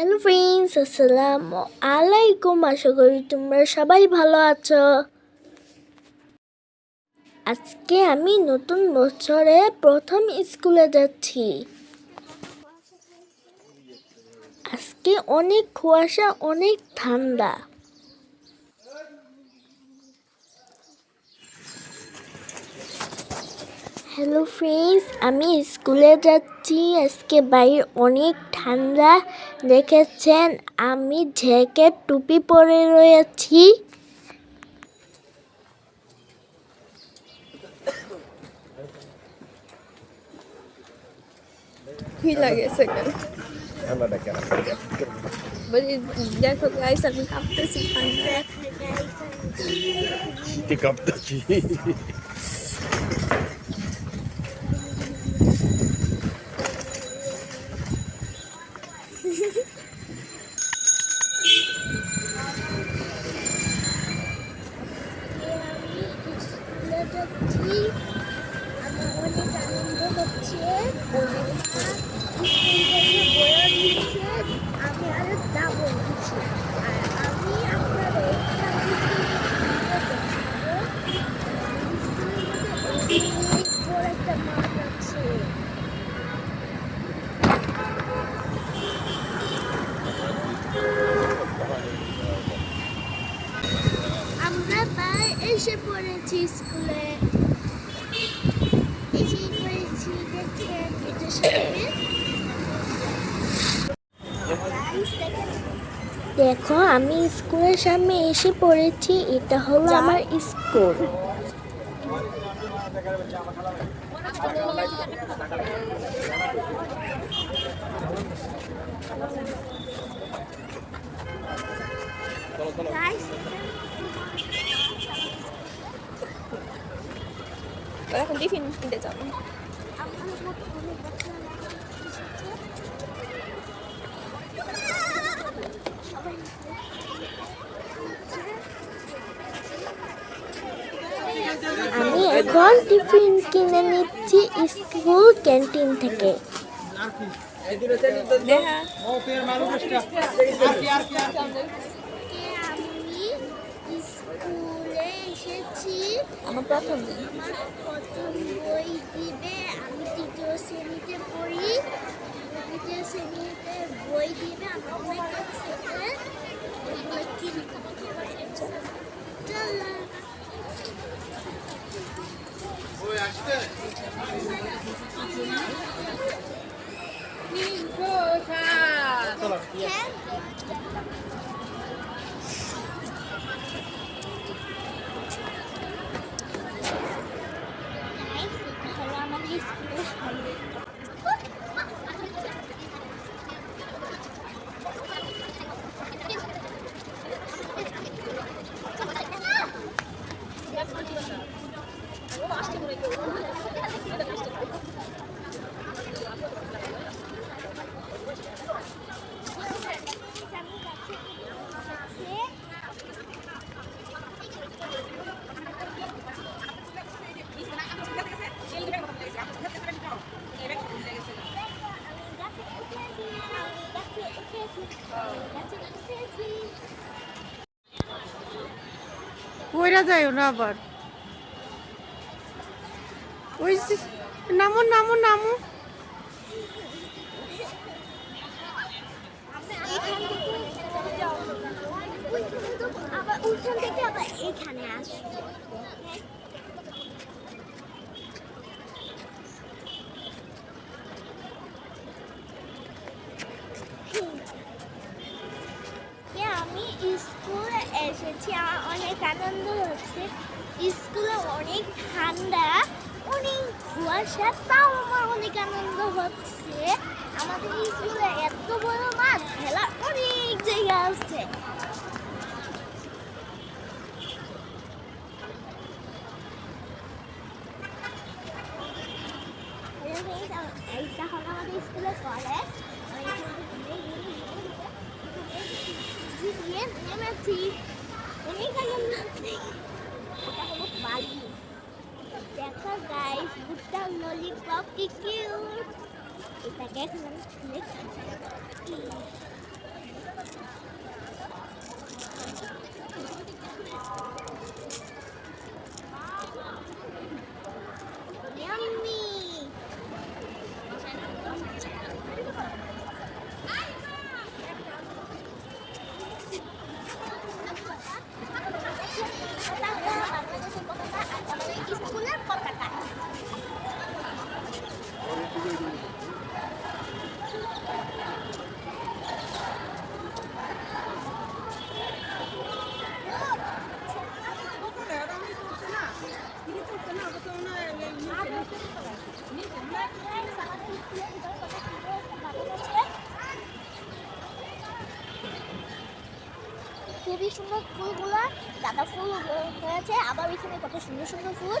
Hello friends, আসসালাম আলাইকুম। আশা করি তোমরা সবাই ভালো আছো। আজকে আমি নতুন বছরে প্রথম স্কুলে যাচ্ছি। আজকে অনেক কুয়াশা, অনেক ঠান্ডা। হ্যালো ফ্রেন্ডস আমি স্কুলে যাচ্ছি। আজকে বাইরে অনেক ঠান্ডা দেখেছেন। আমি জ্যাকেট টুপি পরে রয়েছি। দেখো গাইস আমি কাঁপতেছি ঠান্ডা। পিক আপ দেখি স্কুলে যাচ্ছি আমার অনেক আনন্দ হচ্ছে স্কুল থেকে বইও দিচ্ছে আমি আরও যাব দিচ্ছি আর আমি আপনার অনেক বড় একটা মাঠ আছে আমরা প্রায় এসে পড়েছি স্কুলে। এসে পড়েছি দেখেন এটা সামনে। দেখো আমি স্কুলের সামনে এসে পড়েছি এটা হলো আমার স্কুল। Guys, এখন টিফিন কিনতে যাব আমি এখন টিফিন কিনে নিচ্ছি স্কুল ক্যান্টিন থেকে দেখা আমার প্রথম প্রথম বই দিবে আমি তৃতীয় শ্রেণীতে পড়ি। তৃতীয় শ্রেণীতে বই দিবে আমার কিনতে চলো হ্যাঁ Guys, এটা হলো আমাদের স্কুলের সামনে। কইরা যাইও না আবার। ওই নামো নামো নামো। আবার থেকে আবার এখানে আসব আনন্দ হচ্ছে স্কুলে অনেক ঠান্ডা অনেক কুয়াশা তাও আমার অনেক আনন্দ হচ্ছে আমাদের স্কুলে এত বড় মাঠ খেলার অনেক জায়গা আছে এইটা হলো আমাদের কলেজ নেমেছি এটা হলো বাড়ি দেখো গাইস বুটটা ললিপপ কি কিউট। সুন্দর ফুলগুলা গাঁদা ফুল হয়েছে। আবার ওইখানে কত সুন্দর সুন্দর ফুল।